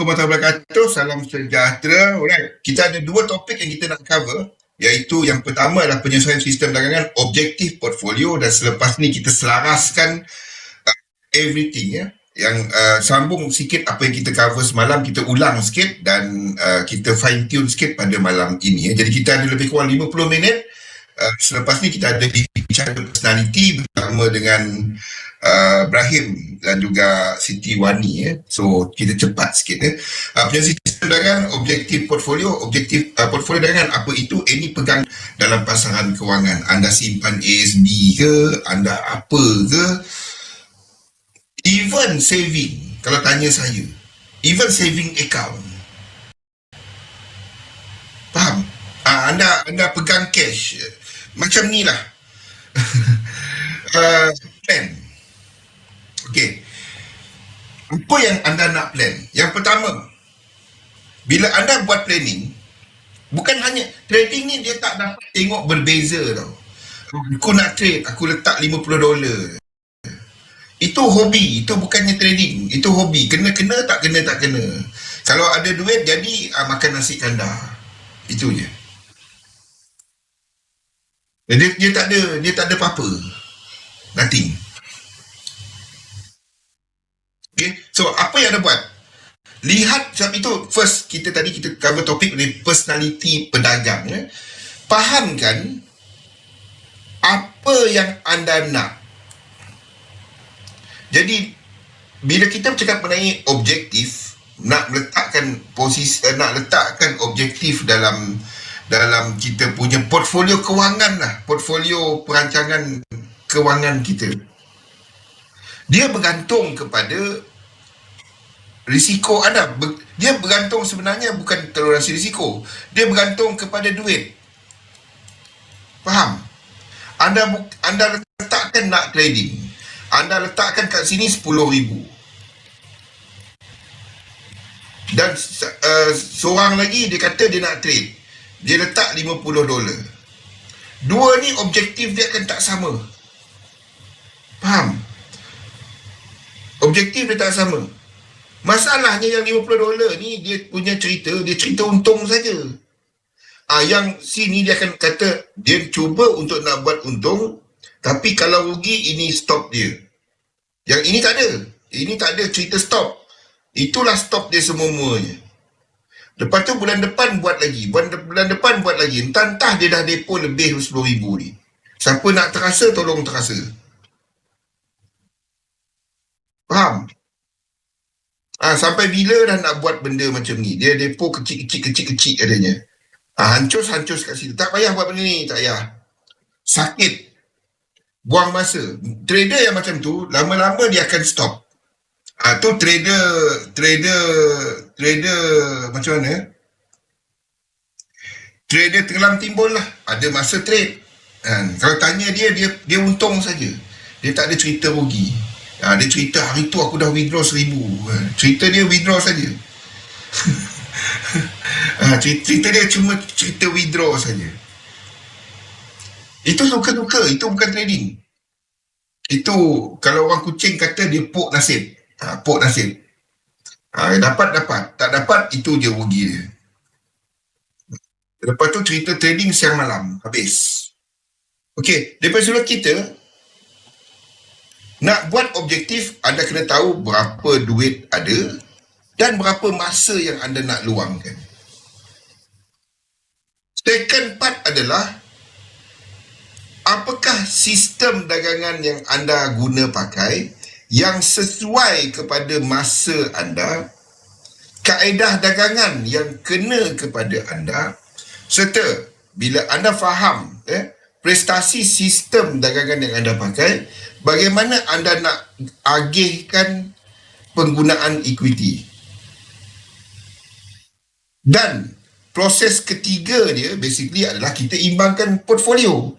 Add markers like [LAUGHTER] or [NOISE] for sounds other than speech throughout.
Warahmatullahi wabarakatuh. Salam sejahtera. Alright. Kita ada dua topik yang kita nak cover. Iaitu yang pertama adalah penyesuaian sistem dagangan objektif portfolio dan selepas ni kita selaraskan uh, everything ya. Yang uh, sambung sikit apa yang kita cover semalam, kita ulang sikit dan uh, kita fine tune sikit pada malam ini. Ya. Jadi kita ada lebih kurang 50 minit. Uh, selepas ni kita ada bicara personality bersama dengan uh, Ibrahim dan juga Siti Wani ya. So kita cepat sikit ya. Uh, Penyiasat sistem dagangan objektif portfolio, objektif uh, portfolio dagangan apa itu? Ini pegang dalam pasangan kewangan. Anda simpan ASB ke, anda apa ke? Even saving, kalau tanya saya, even saving account. Faham? Uh, anda anda pegang cash macam ni lah. uh, [LAUGHS] plan Okey. Apa yang anda nak plan? Yang pertama, bila anda buat planning, bukan hanya trading ni dia tak dapat tengok berbeza tau. Aku nak trade, aku letak 50 dolar. Itu hobi, itu bukannya trading. Itu hobi. Kena-kena tak kena tak kena. Kalau ada duit jadi uh, makan nasi kandar. Itu je. Dia, dia tak ada dia tak ada apa-apa. Nothing. Okay. So, apa yang anda buat? Lihat sebab itu, first, kita tadi kita cover topik ni personality pedagang. Ya. Fahamkan apa yang anda nak. Jadi, bila kita bercakap mengenai objektif, nak letakkan posisi, eh, nak letakkan objektif dalam dalam kita punya portfolio kewangan lah, portfolio perancangan kewangan kita. Dia bergantung kepada risiko anda dia bergantung sebenarnya bukan toleransi risiko. Dia bergantung kepada duit. Faham? Anda anda letakkan nak trading. Anda letakkan kat sini 10000 dan uh, seorang lagi dia kata dia nak trade dia letak 50 dolar dua ni objektif dia akan tak sama faham objektif dia tak sama Masalahnya yang 50 dolar ni dia punya cerita, dia cerita untung saja. Ah yang sini dia akan kata dia cuba untuk nak buat untung tapi kalau rugi ini stop dia. Yang ini tak ada. Ini tak ada cerita stop. Itulah stop dia semuanya. Lepas tu bulan depan buat lagi. Bulan, de- bulan depan buat lagi. Entah-entah dia dah depo lebih RM10,000 ni. Siapa nak terasa, tolong terasa. Faham? Ah sampai bila dah nak buat benda macam ni? Dia depo kecil-kecil kecil-kecil adanya. Ah hancur hancur kat situ. Tak payah buat benda ni, tak payah. Sakit. Buang masa. Trader yang macam tu lama-lama dia akan stop. Ah tu trader trader trader macam mana? Trader tenggelam timbul lah. Ada masa trade. Kan? Kalau tanya dia, dia dia untung saja. Dia tak ada cerita rugi. Ha, dia cerita hari tu aku dah withdraw seribu. Ha, cerita dia withdraw saja. [LAUGHS] ha, cerita dia cuma cerita withdraw saja. Itu suka-suka. Itu bukan trading. Itu kalau orang kucing kata dia pok nasib. Ha, pok nasib. Ha, dapat, dapat. Tak dapat, itu je rugi dia. Lepas tu cerita trading siang malam. Habis. Okey, daripada sudut kita, nak buat objektif, anda kena tahu berapa duit ada dan berapa masa yang anda nak luangkan. Second part adalah apakah sistem dagangan yang anda guna pakai yang sesuai kepada masa anda, kaedah dagangan yang kena kepada anda serta bila anda faham eh, prestasi sistem dagangan yang anda pakai, bagaimana anda nak agihkan penggunaan equity. Dan proses ketiga dia basically adalah kita imbangkan portfolio.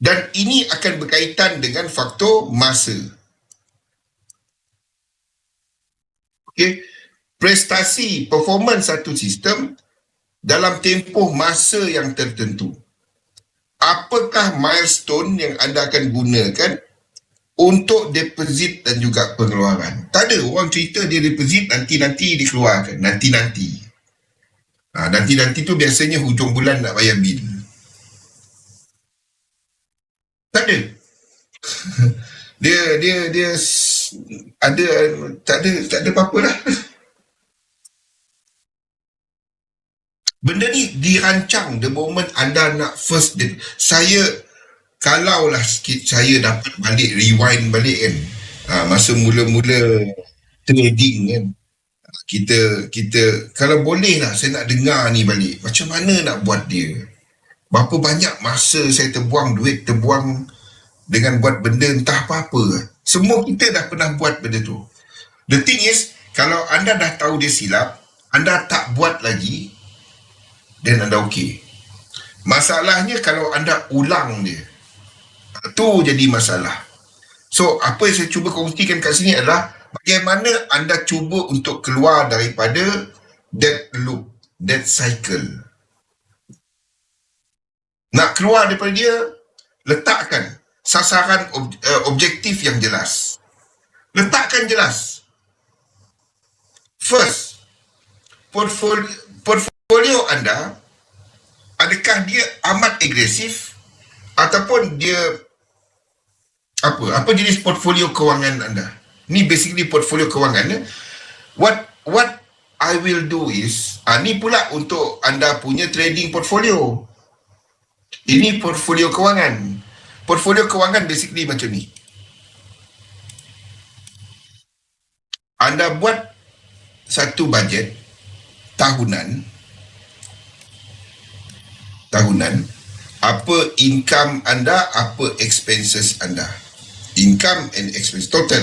Dan ini akan berkaitan dengan faktor masa. Okay. Prestasi, performance satu sistem dalam tempoh masa yang tertentu apakah milestone yang anda akan gunakan untuk deposit dan juga pengeluaran. Tak ada orang cerita dia deposit nanti-nanti dikeluarkan. Nanti-nanti. Ha, nanti-nanti tu biasanya hujung bulan nak bayar bil. Tak ada. [LAUGHS] dia dia dia ada tak ada tak ada apa-apa lah. [LAUGHS] Benda ni dirancang the moment anda nak first date. Saya kalaulah sikit saya dapat balik rewind balik kan. Ha, masa mula-mula trading kan. Kita kita kalau boleh lah saya nak dengar ni balik. Macam mana nak buat dia? Berapa banyak masa saya terbuang duit, terbuang dengan buat benda entah apa-apa. Semua kita dah pernah buat benda tu. The thing is, kalau anda dah tahu dia silap, anda tak buat lagi, then anda okey. Masalahnya kalau anda ulang dia. Tu jadi masalah. So, apa yang saya cuba kongsikan kat sini adalah bagaimana anda cuba untuk keluar daripada that loop, that cycle. Nak keluar daripada dia, letakkan sasaran ob, uh, objektif yang jelas. Letakkan jelas. First, portfolio, portfolio anda, adakah dia amat agresif ataupun dia apa apa jenis portfolio kewangan anda? Ni basically portfolio kewangan. Eh? What what I will do is, ah, ni pula untuk anda punya trading portfolio. Ini portfolio kewangan. Portfolio kewangan basically macam ni. Anda buat satu bajet tahunan tahunan apa income anda apa expenses anda income and expenses total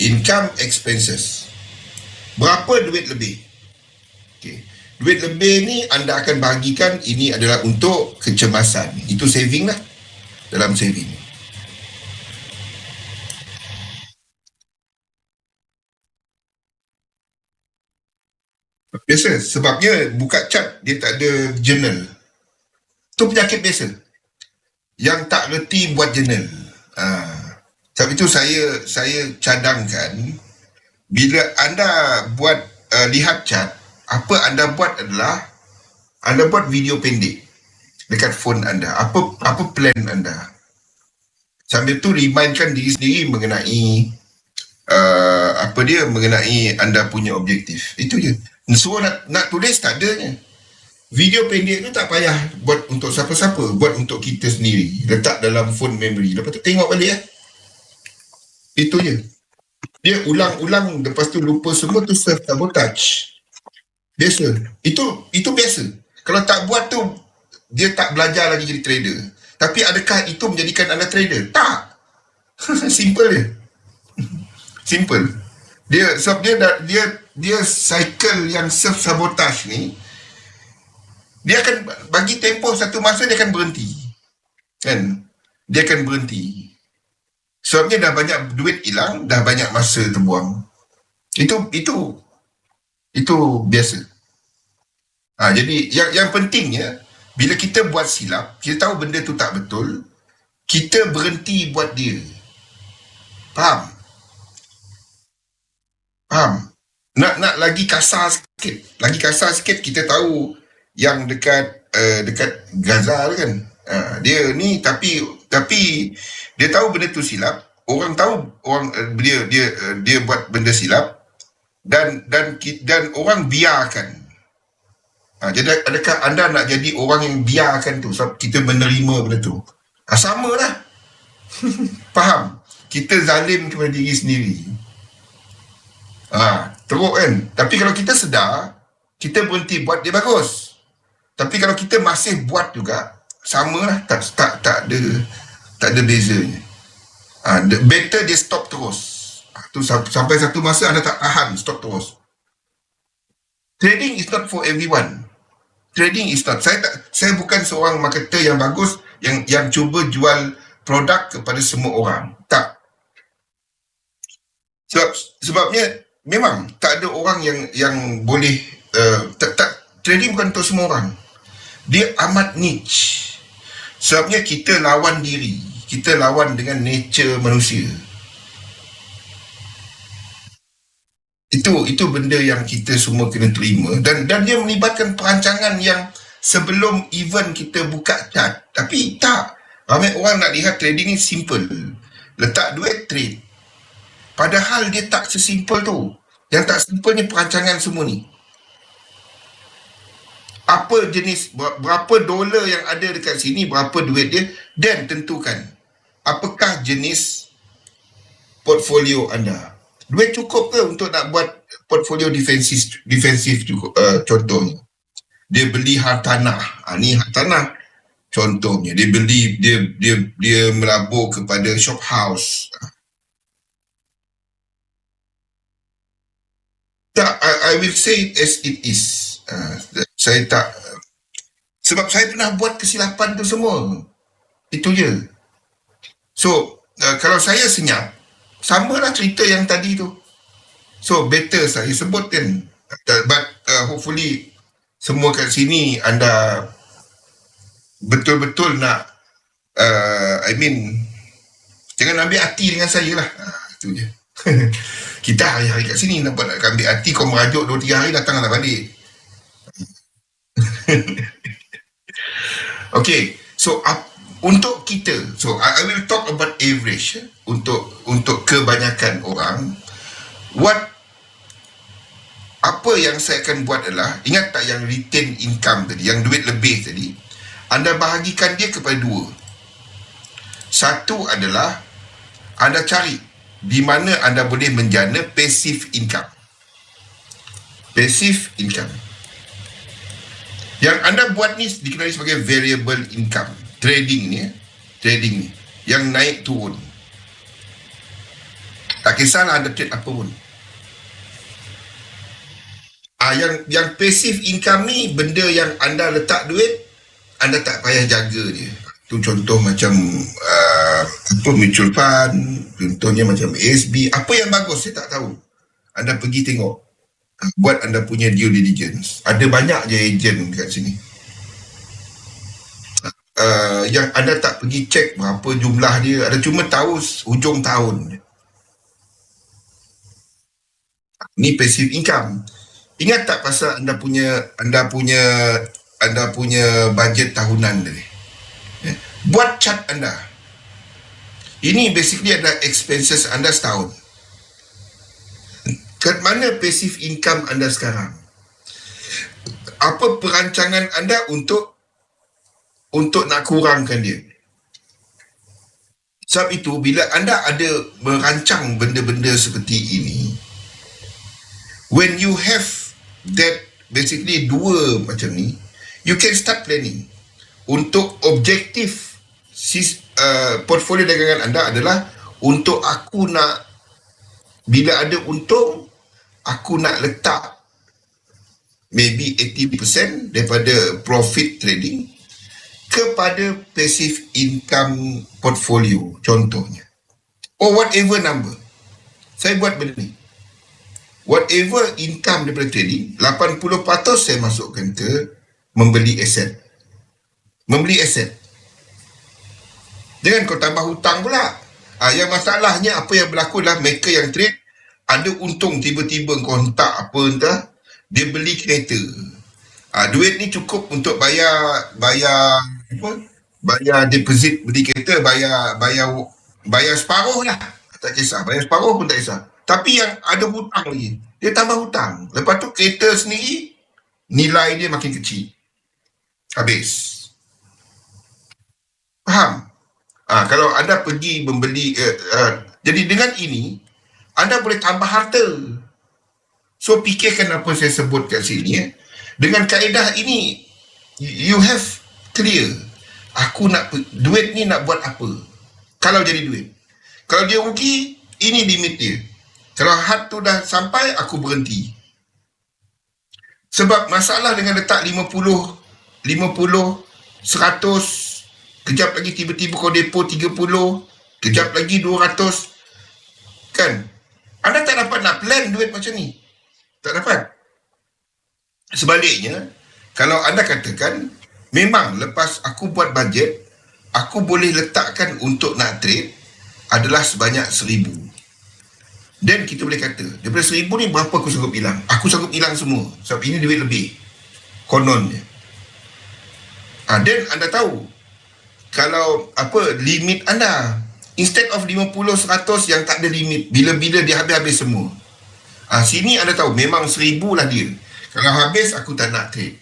income expenses berapa duit lebih okay. Duit lebih ni anda akan bagikan ini adalah untuk kecemasan. Itu saving lah. Dalam saving. Biasa. Sebabnya buka cat dia tak ada journal. Itu penyakit biasa. Yang tak reti buat journal. Ha. Sebab itu saya saya cadangkan bila anda buat uh, lihat cat apa anda buat adalah anda buat video pendek dekat phone anda. Apa apa plan anda? Sambil tu remindkan diri sendiri mengenai uh, apa dia mengenai anda punya objektif. Itu je. So nak nak tulis tak ada. Video pendek tu tak payah buat untuk siapa-siapa, buat untuk kita sendiri. Letak dalam phone memory. Lepas tu tengok balik ya. Itu je. Dia ulang-ulang lepas tu lupa semua tu self sabotage. Biasa. Itu itu biasa. Kalau tak buat tu, dia tak belajar lagi jadi trader. Tapi adakah itu menjadikan anda trader? Tak. [LAUGHS] Simple dia. Simple. Dia sebab dia dia dia cycle yang self sabotage ni dia akan bagi tempoh satu masa dia akan berhenti. Kan? Dia akan berhenti. Sebabnya dah banyak duit hilang, dah banyak masa terbuang. Itu itu itu biasa. Ha, jadi yang yang pentingnya bila kita buat silap, kita tahu benda tu tak betul, kita berhenti buat dia. Faham? Faham? Nak nak lagi kasar sikit. Lagi kasar sikit kita tahu yang dekat uh, dekat Gaza kan. Uh, dia ni tapi tapi dia tahu benda tu silap. Orang tahu orang uh, dia dia uh, dia buat benda silap dan dan dan orang biarkan Ha, jadi adakah anda nak jadi orang yang biarkan tu sebab kita menerima benda tu? Ha, sama lah. [LAUGHS] Faham? Kita zalim kepada diri sendiri. Ha, teruk kan? Tapi kalau kita sedar, kita berhenti buat dia bagus. Tapi kalau kita masih buat juga, sama lah. Tak, tak, tak ada tak ada bezanya. Ha, better dia stop terus. Ha, tu sampai satu masa anda tak tahan, stop terus. Trading is not for everyone trading is not. Saya tak saya bukan seorang marketer yang bagus yang yang cuba jual produk kepada semua orang. Tak. Sebab sebabnya memang tak ada orang yang yang boleh uh, tak, tak trading bukan untuk semua orang. Dia amat niche. Sebabnya kita lawan diri. Kita lawan dengan nature manusia Itu itu benda yang kita semua kena terima dan dan dia melibatkan perancangan yang sebelum event kita buka chart. Tapi tak. Ramai orang nak lihat trading ni simple. Letak duit, trade. Padahal dia tak sesimpel tu. Yang tak simple ni perancangan semua ni. Apa jenis, berapa dolar yang ada dekat sini, berapa duit dia, dan tentukan. Apakah jenis portfolio anda? Duit cukup ke untuk nak buat portfolio defensif defensif uh, contohnya. Dia beli hartanah. Ha, ni hartanah contohnya. Dia beli dia dia dia melabur kepada shop house. Tak, I, I will say it as it is. Uh, saya tak sebab saya pernah buat kesilapan tu semua. Itu je. So, uh, kalau saya senyap, samalah cerita yang tadi tu. So better saya sebut kan. But uh, hopefully semua kat sini anda betul-betul nak uh, I mean jangan ambil hati dengan saya lah. Uh, itu je. [LAUGHS] Kita hari-hari kat sini nak nak ambil hati kau merajuk 2 3 hari datang lah balik. [LAUGHS] okay, so uh, untuk kita, so I, I will talk about average eh, untuk untuk kebanyakan orang. What apa yang saya akan buat adalah ingat tak yang retain income tadi yang duit lebih tadi? Anda bahagikan dia kepada dua. Satu adalah anda cari di mana anda boleh menjana passive income. Passive income. Yang anda buat ni dikenali sebagai variable income trading ni trading ni yang naik turun tak kisahlah anda trade apa pun Ah yang yang passive income ni benda yang anda letak duit anda tak payah jaga dia. Tu contoh macam uh, apa mutual fund, contohnya macam ASB, apa yang bagus saya tak tahu. Anda pergi tengok. Buat anda punya due diligence. Ada banyak je agent kat sini. Uh, yang anda tak pergi cek berapa jumlah dia, ada cuma tahu hujung tahun. Ni passive income. Ingat tak pasal anda punya anda punya anda punya bajet tahunan tadi. Eh? Buat chart anda. Ini basically adalah expenses anda setahun. Ke mana passive income anda sekarang? Apa perancangan anda untuk untuk nak kurangkan dia? Sebab itu bila anda ada merancang benda-benda seperti ini, when you have that basically dua macam ni you can start planning untuk objektif uh, portfolio dagangan anda adalah untuk aku nak bila ada untung aku nak letak maybe 80% daripada profit trading kepada passive income portfolio contohnya. Or whatever number. Saya buat benda ni. Whatever income daripada trading 80% saya masukkan ke membeli aset membeli aset jangan kau tambah hutang pula. Ha, yang masalahnya apa yang berlaku adalah mereka yang trade ada untung tiba-tiba kau hentak apa entah dia beli kereta. Ha, duit ni cukup untuk bayar bayar bayar deposit beli kereta bayar bayar bayar separuh lah tak kisah bayar separuh pun tak kisah tapi yang ada hutang lagi. Dia tambah hutang. Lepas tu kereta sendiri, nilai dia makin kecil. Habis. Faham? Ha, kalau anda pergi membeli, uh, uh, jadi dengan ini, anda boleh tambah harta. So, fikirkan apa saya sebut kat sini. Eh. Dengan kaedah ini, you have clear. Aku nak, duit ni nak buat apa? Kalau jadi duit. Kalau dia rugi, ini limit dia. Kalau had tu dah sampai, aku berhenti. Sebab masalah dengan letak 50, 50, 100, kejap lagi tiba-tiba kau depo 30, kejap lagi 200. Kan? Anda tak dapat nak plan duit macam ni. Tak dapat. Sebaliknya, kalau anda katakan, memang lepas aku buat bajet, aku boleh letakkan untuk nak trade adalah sebanyak seribu. Dan kita boleh kata, daripada seribu ni berapa aku sanggup hilang? Aku sanggup hilang semua. Sebab ini duit lebih. Kononnya. Ha, dan anda tahu, kalau apa limit anda, instead of 50, 100 yang tak ada limit, bila-bila dia habis-habis semua. Ha, sini anda tahu, memang seribu lah dia. Kalau habis, aku tak nak trade.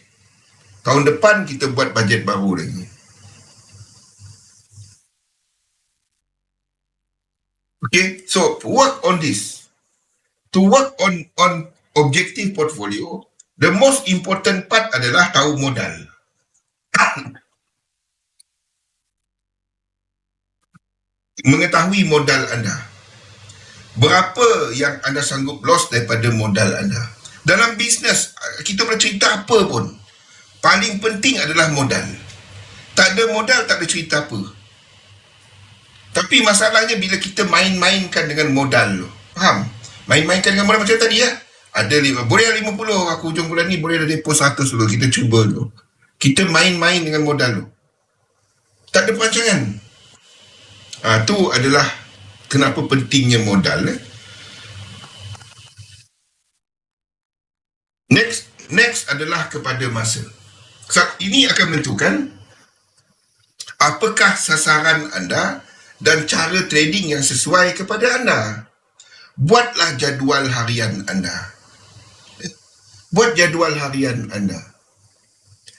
Tahun depan kita buat bajet baru lagi. Okay, so work on this. To work on on objective portfolio, the most important part adalah tahu modal. [COUGHS] Mengetahui modal anda. Berapa yang anda sanggup loss daripada modal anda. Dalam bisnes, kita boleh cerita apa pun paling penting adalah modal. Tak ada modal, tak ada cerita apa. Tapi masalahnya bila kita main-mainkan dengan modal tu. Faham? Main-mainkan dengan modal macam tadi ya. Ada lima, boleh lima puluh aku hujung bulan ni boleh ada depo satu dulu. Kita cuba dulu. Kita main-main dengan modal tu. Tak ada perancangan. Ha, tu adalah kenapa pentingnya modal. Eh? Next, next adalah kepada masa. Ini akan menentukan apakah sasaran anda dan cara trading yang sesuai kepada anda. Buatlah jadual harian anda. Buat jadual harian anda.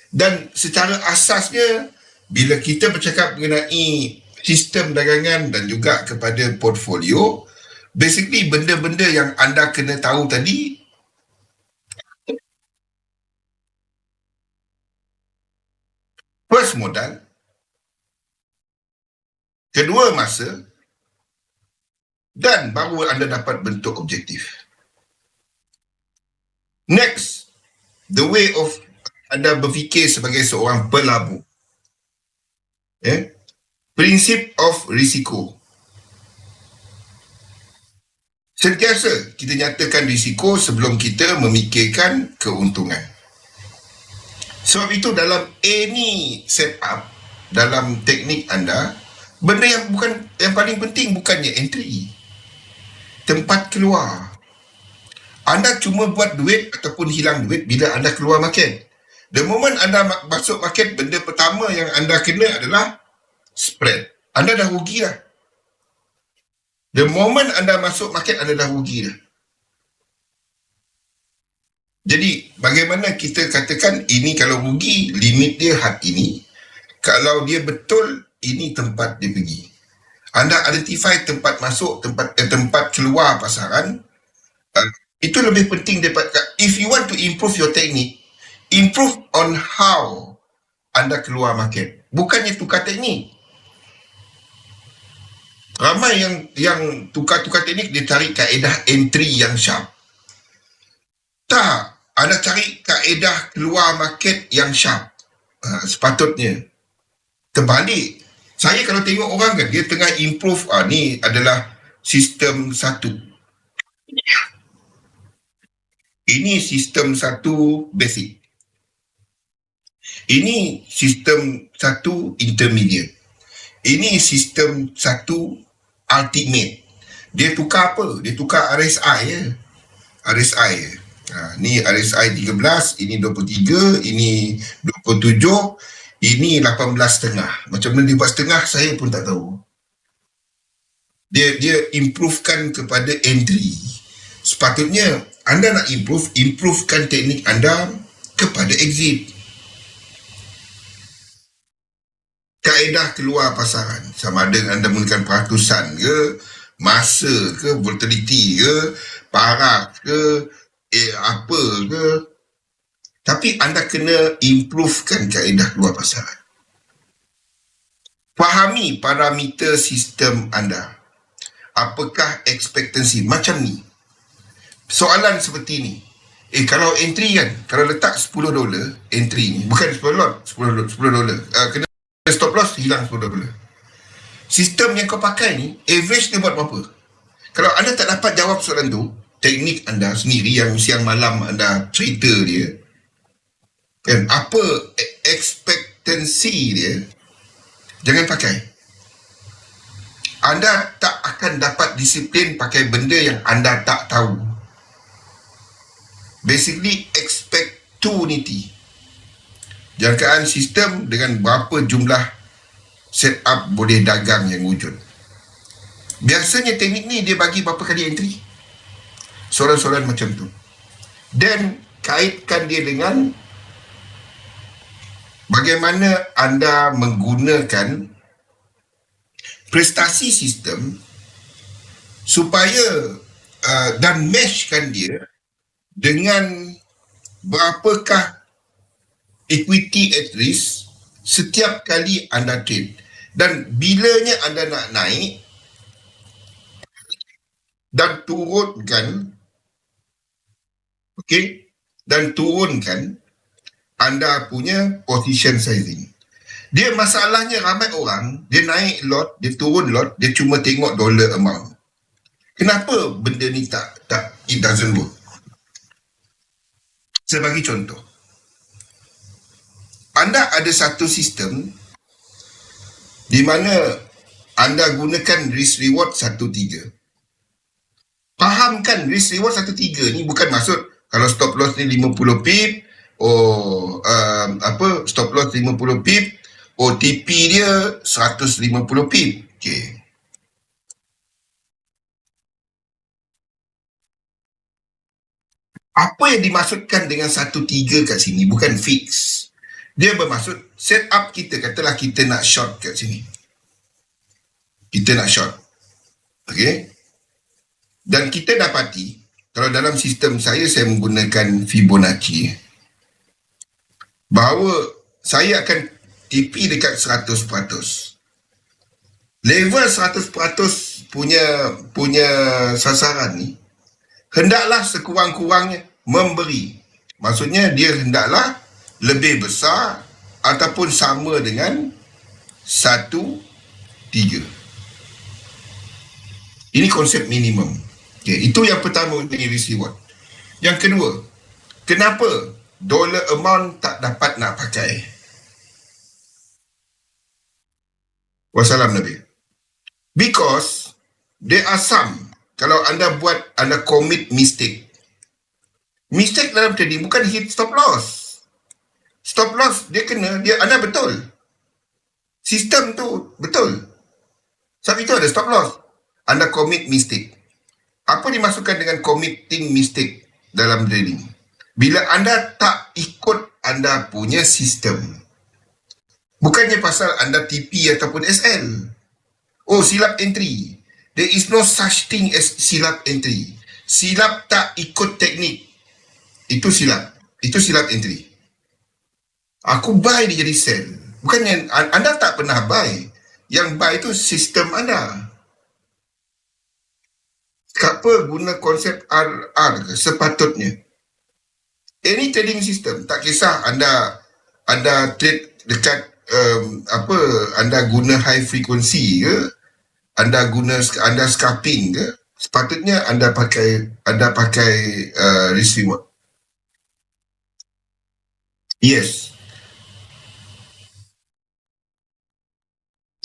Dan secara asasnya, bila kita bercakap mengenai sistem dagangan dan juga kepada portfolio, basically benda-benda yang anda kena tahu tadi First modal. Kedua masa. Dan baru anda dapat bentuk objektif. Next, the way of anda berfikir sebagai seorang pelabur. Eh? Prinsip of risiko. Sentiasa kita nyatakan risiko sebelum kita memikirkan keuntungan. Sebab itu dalam any setup dalam teknik anda, benda yang bukan yang paling penting bukannya entry. Tempat keluar. Anda cuma buat duit ataupun hilang duit bila anda keluar market. The moment anda masuk market, benda pertama yang anda kena adalah spread. Anda dah rugi lah. The moment anda masuk market, anda dah rugi dah. Jadi bagaimana kita katakan ini kalau rugi limit dia had ini. Kalau dia betul ini tempat dia pergi. Anda identify tempat masuk, tempat eh, tempat keluar pasaran. Uh, itu lebih penting daripada if you want to improve your technique, improve on how anda keluar market. Bukannya tukar teknik. Ramai yang yang tukar-tukar teknik dia cari kaedah entry yang sharp. Tak. Anda cari kaedah keluar market yang sharp. Uh, sepatutnya. Terbalik. Saya kalau tengok orang kan, dia tengah improve. Uh, ni adalah sistem satu. Ini sistem satu basic. Ini sistem satu intermediate. Ini sistem satu ultimate. Dia tukar apa? Dia tukar RSI ya. RSI ya. Ha, ni RSI 13, ini 23, ini 27, ini 18 setengah. Macam mana dia buat setengah, saya pun tak tahu. Dia dia improvekan kepada entry. Sepatutnya anda nak improve, improvekan teknik anda kepada exit. Kaedah keluar pasaran. Sama ada anda menggunakan peratusan ke, masa ke, volatility ke, paraf ke, eh apa ke? Tapi anda kena improvekan kaedah keluar pasaran fahami parameter sistem anda. Apakah ekspektasi macam ni. Soalan seperti ni. Eh kalau entry kan kalau letak 10 dolar entry ni bukan 10 dolar 10 dolar 10 dolar. Uh, kena stop loss hilang 10 dolar. Sistem yang kau pakai ni average dia buat berapa? Kalau anda tak dapat jawab soalan tu teknik anda sendiri yang siang malam anda cerita dia kan apa ekspektasi dia jangan pakai anda tak akan dapat disiplin pakai benda yang anda tak tahu. Basically, expectunity. Jangkaan sistem dengan berapa jumlah setup boleh dagang yang wujud. Biasanya teknik ni dia bagi berapa kali entry. Soalan-soalan macam tu. Dan kaitkan dia dengan bagaimana anda menggunakan prestasi sistem supaya uh, dan meshkan dia dengan berapakah equity at risk setiap kali anda trade dan bilanya anda nak naik dan turunkan okey dan turunkan anda punya position sizing dia masalahnya ramai orang, dia naik lot, dia turun lot, dia cuma tengok dollar amount. Kenapa benda ni tak, tak it doesn't work? Saya bagi contoh. Anda ada satu sistem di mana anda gunakan risk reward satu tiga. Fahamkan risk reward satu tiga ni bukan maksud kalau stop loss ni 50 pip, oh um, apa stop loss 50 pip, OTP dia 150 pip. Okey. Apa yang dimaksudkan dengan satu tiga kat sini bukan fix. Dia bermaksud set up kita katalah kita nak short kat sini. Kita nak short. Okey. Dan kita dapati kalau dalam sistem saya saya menggunakan Fibonacci bahawa saya akan TP dekat 100%. Level 100% punya punya sasaran ni hendaklah sekurang-kurangnya memberi. Maksudnya dia hendaklah lebih besar ataupun sama dengan 1 3. Ini konsep minimum. Okay, itu yang pertama risk reward. Yang kedua, kenapa dollar amount tak dapat nak pakai? Wassalam Nabi. Because there are some, kalau anda buat, anda commit mistake. Mistake dalam trading bukan hit stop loss. Stop loss, dia kena, dia anda betul. Sistem tu betul. Sebab itu ada stop loss. Anda commit mistake. Apa dimasukkan dengan committing mistake dalam trading? Bila anda tak ikut anda punya sistem, Bukannya pasal anda TP ataupun SL. Oh, silap entry. There is no such thing as silap entry. Silap tak ikut teknik. Itu silap. Itu silap entry. Aku buy dia jadi sell. Bukannya anda tak pernah buy. Yang buy itu sistem anda. Kenapa guna konsep RR ke? Sepatutnya. Any trading system, tak kisah anda anda trade dekat um, apa anda guna high frequency ke anda guna anda scalping ke sepatutnya anda pakai anda pakai uh, reward yes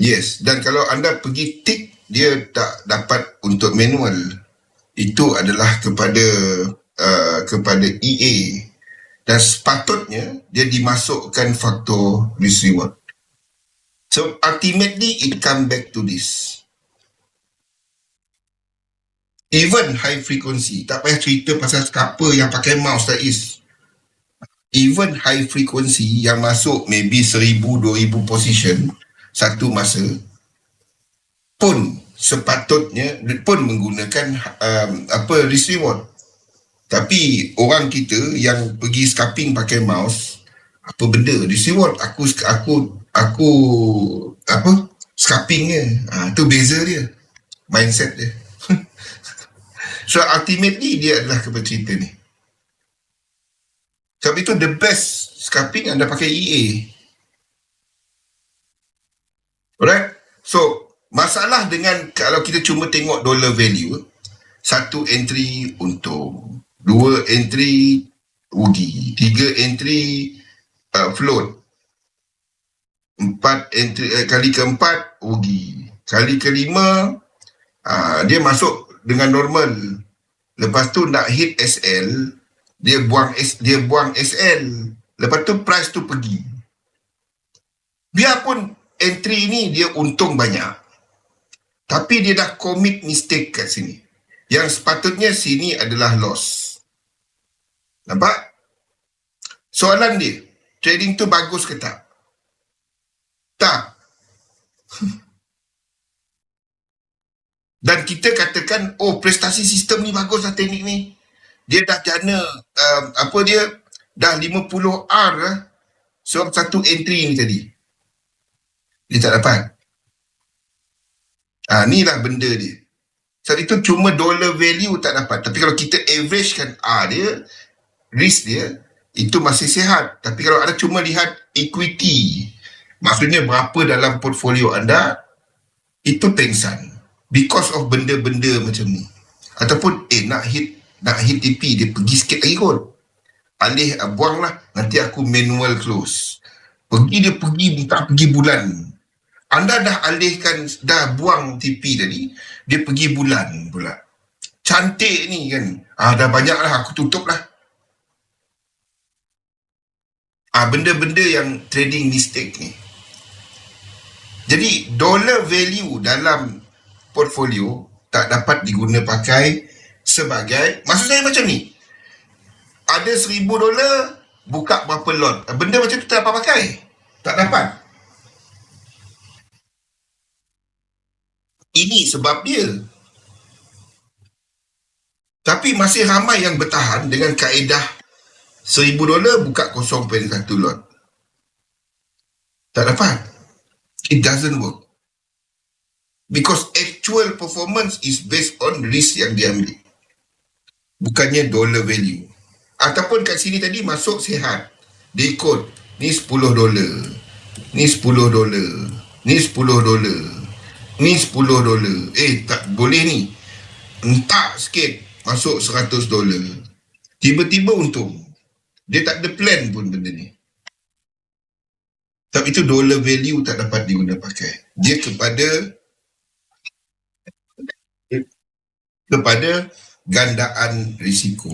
yes dan kalau anda pergi tick dia tak dapat untuk manual itu adalah kepada uh, kepada EA dan sepatutnya dia dimasukkan faktor risk reward. So ultimately it come back to this. Even high frequency, tak payah cerita pasal scalper yang pakai mouse tak is. Even high frequency yang masuk maybe seribu, dua ribu position satu masa pun sepatutnya pun menggunakan um, apa risk reward. Tapi orang kita yang pergi scalping pakai mouse, apa benda? Is what aku, aku, aku, apa? Scalping dia. Ha, tu beza dia. Mindset dia. [LAUGHS] so ultimately dia adalah kepada cerita ni. Sebab itu the best scalping anda pakai EA. Alright? So, masalah dengan kalau kita cuma tengok dollar value, satu entry untuk dua entry rugi, tiga entry uh, float, empat entry uh, kali keempat rugi, Kali kelima, uh, dia masuk dengan normal. Lepas tu nak hit SL, dia buang S, dia buang SL. Lepas tu price tu pergi. Biarpun entry ni dia untung banyak. Tapi dia dah commit mistake kat sini. Yang sepatutnya sini adalah loss. Nampak? Soalan dia, trading tu bagus ke tak? Tak. Dan kita katakan, oh prestasi sistem ni bagus lah teknik ni. Dia dah jana, um, apa dia, dah 50R lah. So, satu entry ni tadi. Dia tak dapat. Ah, ni lah benda dia. Sebab itu cuma dollar value tak dapat. Tapi kalau kita average kan R dia, risk dia, itu masih sihat. Tapi kalau anda cuma lihat equity, maksudnya berapa dalam portfolio anda, itu pengsan because of benda-benda macam ni ataupun eh nak hit nak hit TP dia pergi sikit lagi kot alih uh, buang lah nanti aku manual close pergi dia pergi tak pergi bulan anda dah alihkan dah buang TP tadi dia pergi bulan pula. Cantik ni kan? Ah dah banyak lah aku tutup lah. Ah benda-benda yang trading mistake ni. Jadi dollar value dalam portfolio tak dapat diguna pakai sebagai maksud saya macam ni. Ada seribu dolar buka berapa lot. Benda macam tu tak dapat pakai. Tak dapat ini sebab dia tapi masih ramai yang bertahan dengan kaedah seribu dolar buka 0.1 lot tak dapat it doesn't work Because actual performance is based on risk yang diambil. Bukannya dollar value. Ataupun kat sini tadi masuk sihat. Dia ikut. Ni 10 dolar. Ni 10 dolar. Ni 10 dolar. Ni 10 dolar. Eh tak boleh ni. Entak sikit. Masuk 100 dolar. Tiba-tiba untung. Dia tak ada plan pun benda ni. Tapi itu dollar value tak dapat diguna pakai. Dia kepada kepada gandaan risiko.